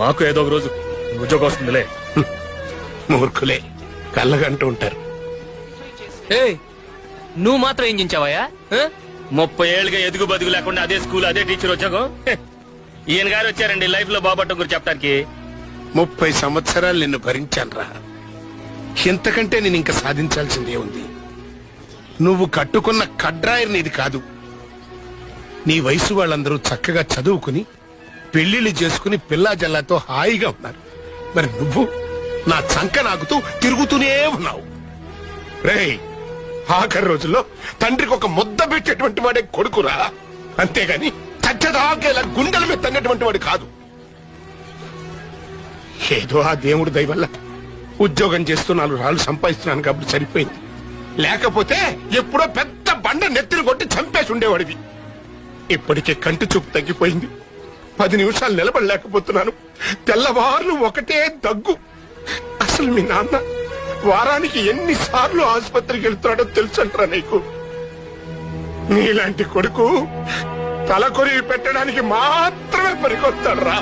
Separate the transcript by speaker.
Speaker 1: మాకు ఏదో ఒక రోజు ఉద్యోగం వస్తుందిలే.
Speaker 2: మూర్ఖులే కళ్ళగంటూ ఉంటారు.
Speaker 3: ఏయ్ నువ్వు మాత్రం ఏం చించావయ్యా ఆ?
Speaker 1: ముప్పై ఏళ్ళుగా ఎదుగు బదుగు లేకుండా అదే స్కూల్ అదే టీచర్ ఉద్యోగం. ఈయన గారు వచ్చారండి లైఫ్లో బాబట్టం గురించి చెప్పడానికి
Speaker 2: ముప్పై సంవత్సరాలు నిన్ను భరించాను రా ఇంతకంటే నేను ఇంకా సాధించాల్సిందే ఉంది. నువ్వు కట్టుకున్న కడ్రాయర్ నీది కాదు. నీ వయసు వాళ్ళందరూ చక్కగా చదువుకుని పెళ్ళిళ్ళు చేసుకుని పిల్లా జల్లాతో హాయిగా ఉన్నారు. మరి నువ్వు నా చంక నాకుతూ తిరుగుతూనే ఉన్నావు. రేయ్ ఆఖరి రోజుల్లో తండ్రికి ఒక ముద్ద పెట్టేటువంటి వాడే కొడుకురా. అంతేగాని చచ్చదాకేలా గుండెల మీద తన్నటువంటి వాడు కాదు. ఏదో ఆ దేవుడు దయవల్ల ఉద్యోగం చేస్తూ నాలుగు రాళ్ళు సంపాదిస్తున్నాను కాబట్టి సరిపోయింది. లేకపోతే ఎప్పుడో పెద్ద బండ నెత్తిని కొట్టి చంపేసి ఉండేవాడివి. ఇప్పటికే కంటి చూపు తగ్గిపోయింది. పది నిమిషాలు నిలబడలేకపోతున్నాను. తెల్లవార్లు ఒకటే దగ్గు. అసలు మీ నాన్న వారానికి ఎన్నిసార్లు ఆసుపత్రికి వెళ్తున్నాడో తెలుసంటారా నీకు? నీలాంటి కొడుకు తలకొరి పెట్టడానికి మాత్రమే పనికొస్తాడు రా